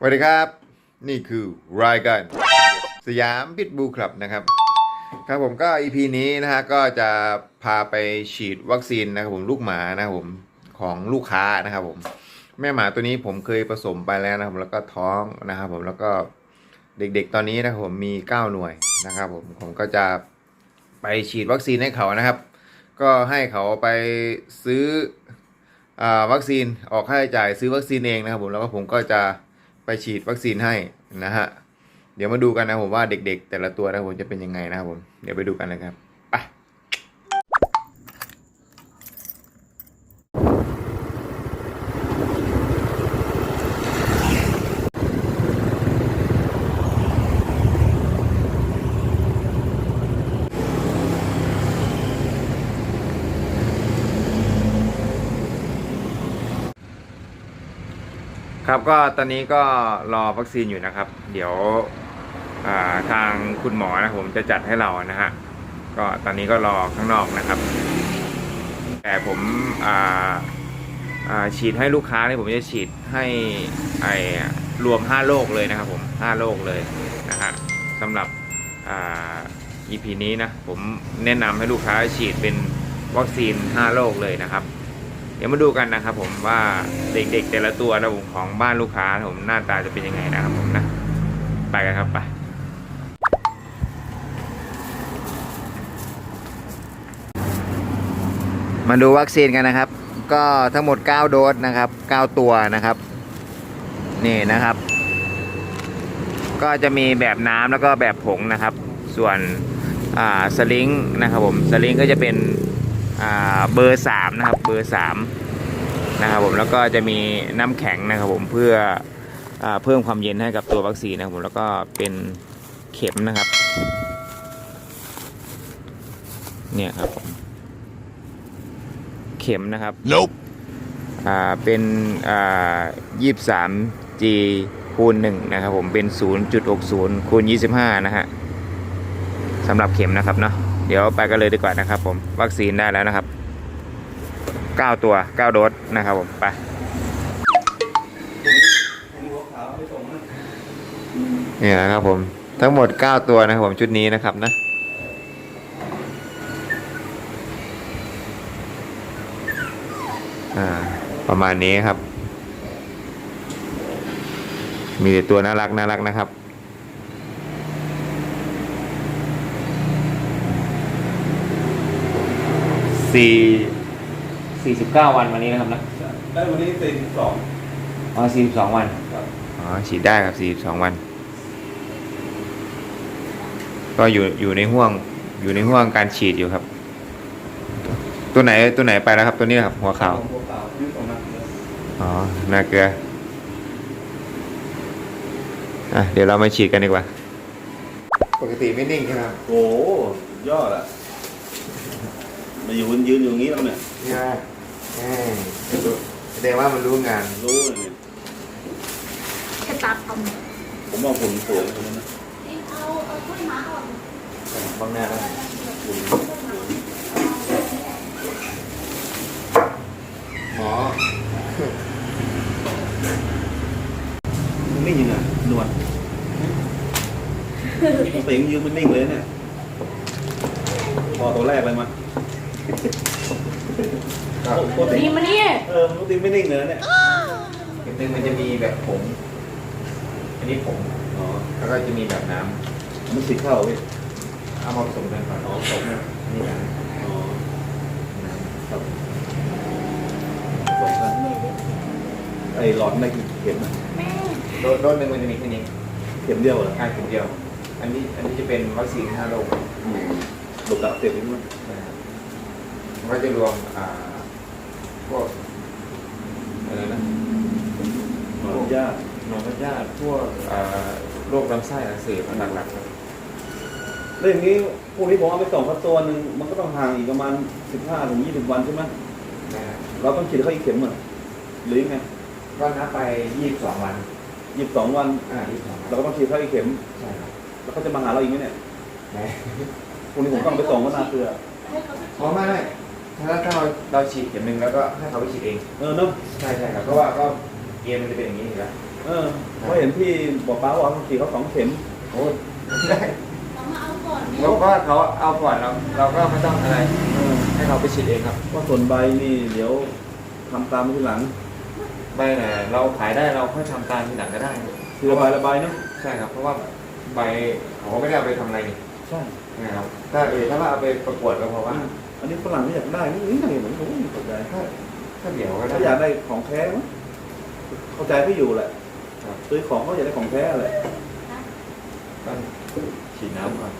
สวัสดีครับ นี่คือรายการสยามพิทบูคลับนะครับ ครับผมก็ EP นี้นะฮะก็จะพาไปฉีดวัคซีนนะครับผมลูกหมานะครับผมของลูกค้านะครับผมแม่หมาตัวนี้ผมเคยผสมไปแล้วนะครับ แล้วก็ท้องนะครับผมแล้วก็เด็กๆตอนนี้นะครับผมมี 9 หน่วยนะครับผมผมก็จะไปฉีดวัคซีนให้เขานะครับ ก็ให้เขาไปซื้ออวัคซีนออกค่าใช้จ่ายซื้อวัคซีนเองนะครับผมแล้วก็ผมก็จะ ไปฉีดวัคซีนให้นะฮะ เดี๋ยวมาดูกันนะผมว่าเด็กๆ แต่ละตัวนะผมจะเป็นยังไงนะครับผม เดี๋ยวไปดูกันนะครับ ครับก็ตอนนี้ก็รอวัคซีนอยู่นะครับ เดี๋ยวาทางคุณหมอนะผมจะจัดให้เรานะฮะก็ตอนนี้ก็รอข้างนอกนะครับ แต่ผมฉีดให้ลูกค้าเนี่ยผมจะฉีดให้ไอรวม 5 โรคเลยนะครับผม5โรคเลยนะฮะสำหรับอ่า EP นี้นะผมแนะนำให้ลูกค้าฉีดเป็นวัคซีน 5 โรคเลยนะครับ เดี๋ยวมาดูกันนะครับผมว่าเด็กๆแต่ละตัวนะผมของบ้านลูกค้าผมหน้าตาจะเป็นยังไงนะครับผมนะ ไปกันครับไปมาดูวัคซีนกันนะครับ ก็ทั้งหมด 9 โดสนะครับ 9 ตัวนะครับ นี่นะครับ ก็จะมีแบบน้ำแล้วก็แบบผงนะครับ ส่วนสลิงนะครับผมสลิงก็จะเป็น เบอร์สามนะครับเบอร์สามนะครับผมแล้วก็จะมีน้ำแข็งนะครับผมเพื่ออาเพิ่มความเย็นให้กับตัววัคซีนนะครับผมแล้วก็เป็นเข็มนะครับ เนี่ยครับผมเข็มนะครับ Nope. อ่าเป็นอ่ายี่สาม G คูณหนึ่งนะครับผมเป็น 0.60คูณ25 นะฮะสำหรับเข็มนะครับเนาะ เดี๋ยวไปกันเลยดีกว่านะครับผมวัคซีนได้แล้วนะครับ 9 ตัว 9 โดสนะครับผมไปนี่นะครับผมทั้งหมด 9 ตัวนะครับผมชุดนี้นะครับนะประมาณนี้ครับ มีแต่ตัวน่ารักน่ารักนะครับ สี่สี่สิบเก้าวันวันนี้นะครับนะได้วันนี้สี่สิบสองอ๋อสี่สิบสองวัน ครับอ๋อฉีดได้ครับสี่สิบสองวัน ก็อยู่อยู่ในห่วงอยู่ในห่วงการฉีดอยู่ครับ ตัวไหนตัวไหนไปแล้วครับ ตัวนี้ครับ หัวขาวหัวขาวยืดออกมาเลยอ๋อนาเกลืออะเดี๋ยวเรามาฉีดกันดีกว่า ปกติไม่นิ่งใช่ไหมครับ โอ้โหยอดอะ มาอยู่ยืนอยู่อย่างนี้แล้วเนี่ยนี่มากแสดงว่ามันรู้งานรู้เลยเนี่ยแค่ตัดเอาผมว่าผมสวยนะคนนั้นนะเอาเอาถ้วยมาก่อนบ้างหน้าแล้วผมหมอมันไม่ยิงอะนวลต้องเตะยืนมันนิ่งเลยเนี่ยพอตัวแรกเลยมาก็ปกตินี่มานี่เออปกติไม่นิ่งเลยนะเนี่ยเข็มหนึ่งมันจะมีแบบผงอันนี้ผงอ๋อแล้วก็จะมีแบบน้ำมันติดเข้าพี่ำเอามาผสมกันก่อนอ๋อสองนะนี่นะอ๋อครับสองกันไอ้หลอดได้กี่เข็มนะแม่โดสโดสหนึ่งมันจะมีแค่นี้เข็มเดียวเหรอแค่เข็มเดียว อันนี้อันนี้จะเป็นวัคซีนห้าโรค หลบดับเต็มเลยมั้ย ก็จะรวมอ่าพวกอะไรนะหมอยาหนอนพยาธิพวกอ่าโรคลำไส้อักเสบหลักๆครับเรื่องนี้พวกนี้ผมเอาไปส่งเขาตัวหนึ่งมันก็ต้องห่างอีกประมาณสิบห้าถึงยี่สิบวันใช่ไหมนะฮะเราต้องฉีดเขาอีกเข็มเหรอหรือยังไงก็นับไป22วันยี่สิบสองวัน อ่า22วันเราก็ต้องฉีดเขาอีกเข็ม ใช่ครับแล้วเขาจะมาหาเราอีกไหมเนี่ยไหนพวกนี้ผมต้องไปส่งเขานาเกลือให้เขาไป อ๋อไม่ไม่ ถ้าถ้าเราเราฉีดเข็มหนึ่งแล้วก็ให้เขาไปฉีดเอง เออเนาะใช่ใช่ครับเพราะว่าก็เกมมันจะเป็นอย่างนี้อยู่แล้วเอเออเพราะเห็นพี่บอกป้าว่าเขาฉีดเขาสองเข็มโอ้ได้เรามาเอาก่อนไหมเราก็เขาเอาก่อนเราเราก็ไม่ต้องอะไรเออให้เขาไปฉีดเองครับว่าส่วนใบนี่เดี๋ยวทำตามทีหลังใบไหนเราขายได้เราค่อยทำตามทีหลังก็ได้ ทีละใบละใบเนาะใช่ครับเพราะว่าใบเขาก็ไม่ได้เอาไปทำอะไรนี่ใช่นะครับถ้าเออถ้าว่าเอาไปประกวดก็เพราะว่า อันนี้ฝรั่งไม่อยากได้ นี่นี่ไงเหมือนผมไม่เข้าใจถ้าถ้าเดี๋ยวก็ได้ เขาอยากได้ของแท้มั้งเข้าใจพี่อยู่แหละครับ ซื้อของเขาอยากได้ของแท้แหละต้องฉีดน้ำก่อน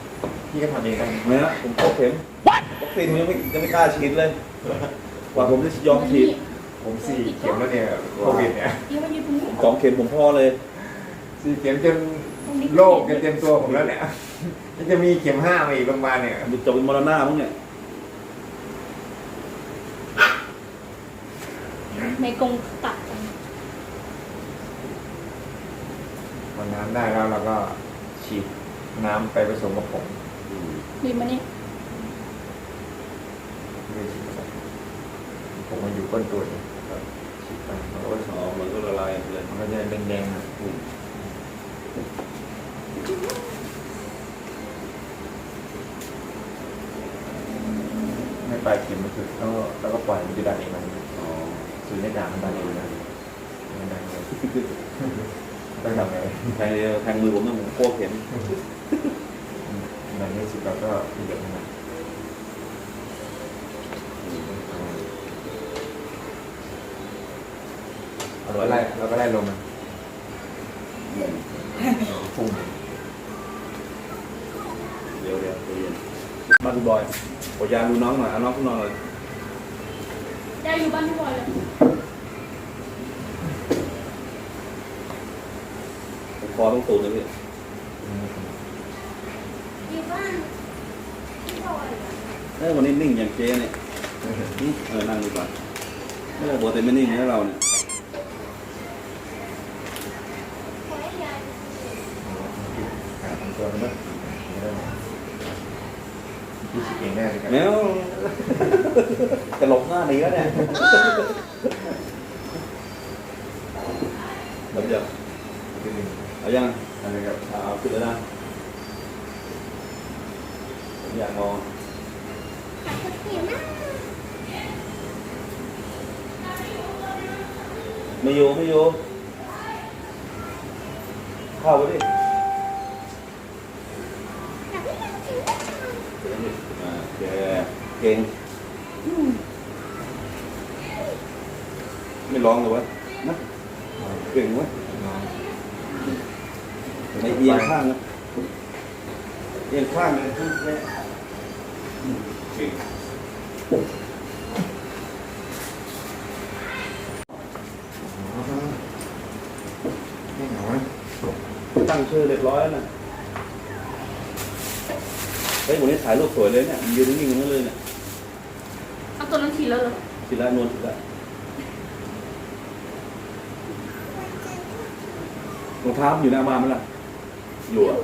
พี่ก็ทำเองได้นะผมเข้าเข็มวัคซีนผมยังไม่ยังไม่กล้าฉีดเลย กว่าผมจะยอมฉีดผมสี่เข็มแล้วเนี่ยโควิดเนี่ยเดี๋ยวมายืนตรงนี้สองเข็มผมพอเลย สี่เข็มจนโรคจะเต็มตัวผมแล้วเนี่ยยังจะมีเข็มห้ามาอีกโรงพยาบาลเนี่ย มันจะเป็นมรณะมั้งเนี่ย ในกรงตัดกันพอน้ำได้แล้วเราก็ฉีดน้ำไปผสมกับผงดีมานี่ไม่ได้ฉีดผสมผงมันอยู่ก้นตัวนี่ฉีดไปมันเอาก็ไว้สอบมันก็ละลายเลยมันก็จะแดงๆนะไม่ปลายเข็มมันคือแล้วก็แล้วก็ปล่อยมันจะดันเองมันอ๋อ สูญญากาศมันดันเองนะมันดันเองต้องทำไงแทงแทงมือผมนะผมโคตรเข็มมันไม่สุดเราก็เดี๋ยวมันเราก็ไล่เราก็ไล่ลมมันฟุ้งเดี๋ยวเดี๋ยวใจเย็นมาดูบอยขอยาดูน้องหน่อยเอาน้องขึ้นนอนเลยได้อยู่บ้านพี่บอยเลย ผม คอต้องตูดเลยพี่อยู่บ้านพี่บอยเหรอเออวันนี้นิ่งอย่างเจ๊เนี่ยหึเออนั่งดีกว่าเออปกติไม่นิ่งนะเราเนี่ยขอให้ยายขาทำตัวมันก็ไม่ได้พี่ฉีดเองได้เลยครับแมวจะหลบหน้าหนีแล้วเนี่ยแบ บเดียวคือหนึ่งเอายังอะไร ไม่อยู่ไม่อยู่เข้าไปเคร้องเลยวะนะเก่งเวะน้องไม่เอียงข้างนะเอียงข้างเลยข้างแค่อืมเก่งไม่เหงานะตั้งชื่อเรียบร้อยแล้วนะเฮ้ยวันนี้ถ่ายรูปสวยเลยเนี่ยยืนนิ่งๆนั้นเลยเนี่ยเอาตัวนั้นฉีดแล้วเหรอศิลานวลศิลา รองเท้ามันอยู่หน้าบ้านไหมล่ะอยู่อะ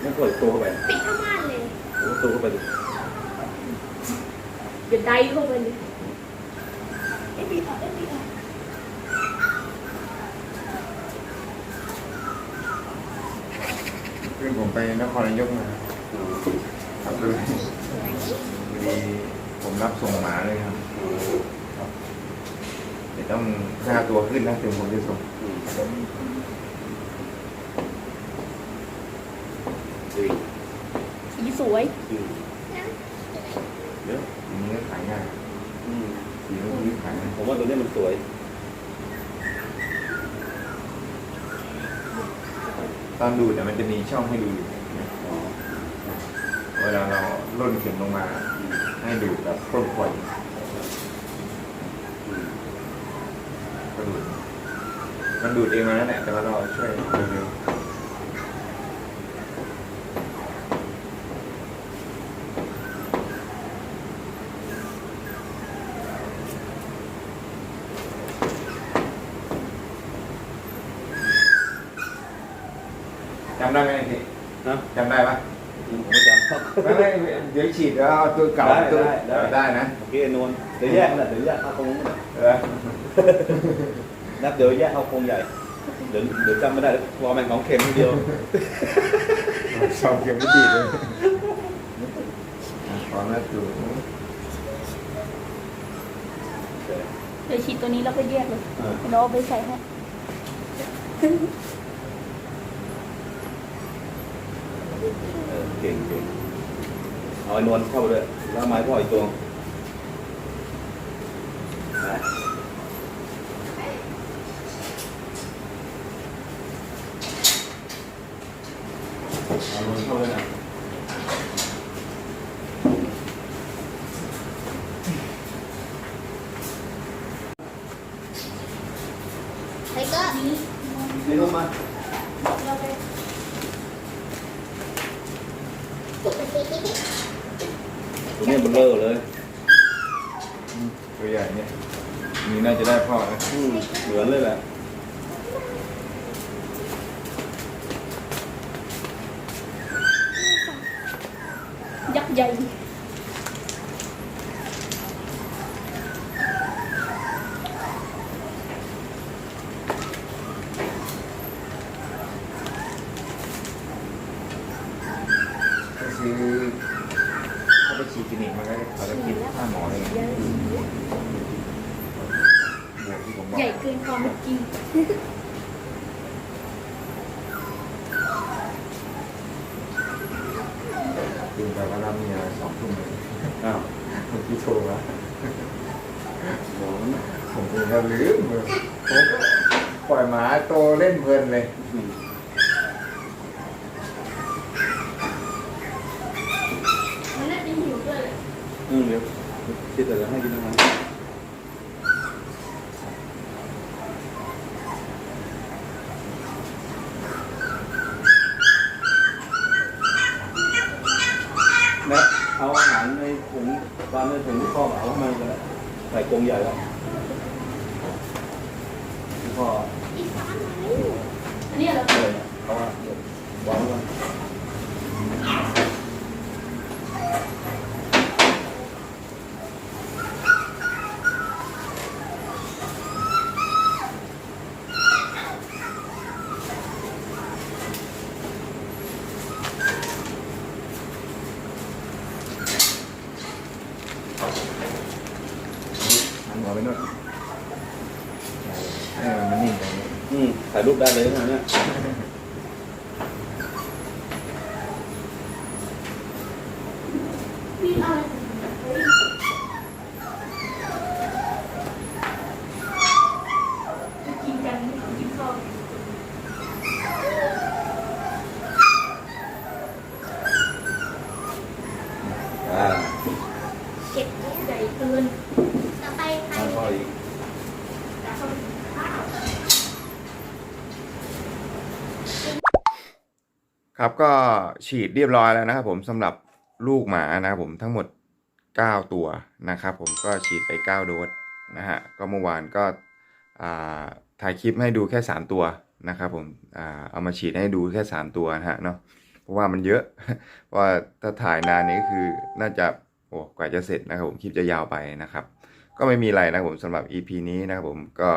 ไม่เปิดตัวเข้าไปปิดผ้าม่านเลยโอ้ตัวเข้าไปดิเดี๋ยวได้เข้าไปเลยเอ้ยปิดออกเอ้ยปิดออกเพื่อนผมไปนครนายกมาครับเลยพอดีผมรับส่งหมาเลยครับครับ เดี๋ยวต้องห้าตัวขึ้นนะถึงผมจะส่งดีสีสวยเดี๋ยวทีนี้ก็ขายง่ายอืมสีนี้ขายง่ายผมว่าตัวนี้มันสวยตอนดูดเนี่ยมันจะมีช่องให้ดูอยู่เวลาเราล่นเข็มลงมา ให้ดูดแบบพ่นควัน อืม ก็ ดูด มันดูดเองมาแล้วแหละแต่ว่าเราช่วยเร็วๆจำได้ไหมพี่นะจำได้ปะผม ไม่จำไม่ไม่เดี๋ยวฉีดแล้วเอาตัวเก่าได้ตัวได้ได้ ได้นะโอเคนวลเดี๋ยวแยกกันแหละเดี๋ยวแยกเอาโครงนั่นแหละเออนับเดี๋ยวแยกเอาโครงใหญ่เดี๋ยวเดี๋ยวจำไม่ได้รอแมงของเค็มทีเดียวชอบเกมไม่ดีเลยขอแม่ดูเดี๋ยวฉีดตัวนี้แล้วก็แยกเลยอ่าเราเอาไปใส่ให้เออเก่งเก่งเอาไอ้นวลเข้าไปด้วยแล้วเอาไม้พ่ออีกตัวไปเอานวลเข้าเลยนะไอ้ก็นี้นี่ลงมา เราไป ตัวนี้เบลเลอร์เลยตัวใหญ่เนี่ยนี่น่าจะได้พ่อนะอืมเหมือนเลยแหละยักษ์ใหญ่ ซื้อเข้าไปฉีดคลินิกมาก็เขาจะคิดค่าหมอเลยบวกที่ผมบอกใหญ่เกินความเป็นจริงตื่นไปก็รับเมียสองทุ่มเลยอ้าวเมื่อกี้โทรมาหมอมันผมเองก็ลืมเลยผมก็ปล่อยหมาโตเล่นเพลินเลย อืม มันน่าจะหิวด้วยแหละ อืมเดี๋ยวคิดแต่จะให้กินนะครับแม่เอาอาหารในถุงตอนในถุงที่พ่อเอาเข้ามากันเลยใส่กรงใหญ่แล้วที่พ่ออีสานไหนอันนี้เหรอ เลยเอาอะเดี๋ยววางไว้ หันหัวไปนู่นให้มันมันนิ่งไปนี่อืมถ่ายรูปได้เลยนะเนี่ยพี่เอา อะไรกินกันกินข้าวอ่าเก็บใหญ่เกินต่อไปใครเอาพ่ออีกจะเข้าข้าวครับก็ฉีดเรียบร้อยแล้วนะครับผมสำหรับลูกหมานะครับผมทั้งหมด 9 ตัวนะครับผมก็ฉีดไป 9 โดสนะฮะก็เมื่อวานก็อ่าถ่ายคลิปให้ดูแค่ 3 ตัวนะครับผมอ่าเอามาฉีดให้ดูแค่ 3 ตัวนะฮะเนาะเพราะว่ามันเยอะ เพราะว่าถ้าถ่ายนานนี้ก็คือน่าจะ โอ้กว่าจะเสร็จนะครับผมคลิปจะยาวไปนะครับ ก็ไม่มีอะไรนะครับผมสำหรับ EP นี้นะครับผมก็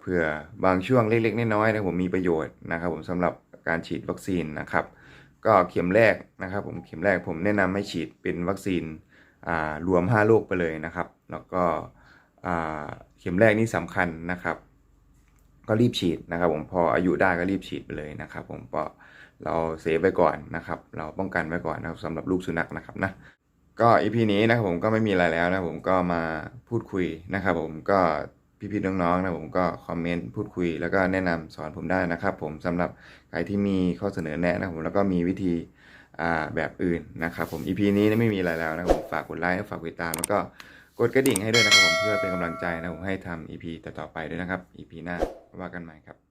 เผื่อบางช่วงเล็กๆน้อยๆนะผมมีประโยชน์นะครับผมสำหรับการฉีดวัคซีนนะครับ ก็เข็มแรกนะครับ ผมเข็มแรกผมแนะนำให้ฉีดเป็นวัคซีนรวม 5 โรคไปเลยนะครับ แล้วก็เข็มแรกนี่สำคัญนะครับ ก็รีบฉีดนะครับ ผมพออายุได้ก็รีบฉีดไปเลยนะครับ ผมก็เราเซฟไว้ก่อนนะครับ เราป้องกันไว้ก่อนนะครับสำหรับลูกสุนัขนะครับนะ ก็อีพีนี้นะครับผมก็ไม่มีอะไรแล้วนะผมก็มาพูดคุยนะครับผมก็พี่ๆน้องๆนะผมก็คอมเมนต์พูดคุย แล้วก็แนะนำสอนผมได้นะครับผมสำหรับใครที่มีข้อเสนอแนะนะครับผมแล้วก็มีวิธีแบบอื่นนะครับผมอีพีนี้ไม่มีอะไรแล้วนะครับผมฝากกดไลค์ฝากกดติดตาม แล้วก็กดกระดิ่งให้ด้วยนะครับผมเพื่อเป็นกำลังใจนะผมให้ทำอีพีต่อๆไปด้วยนะครับอีพีหน้าว่ากันใหม่ครับ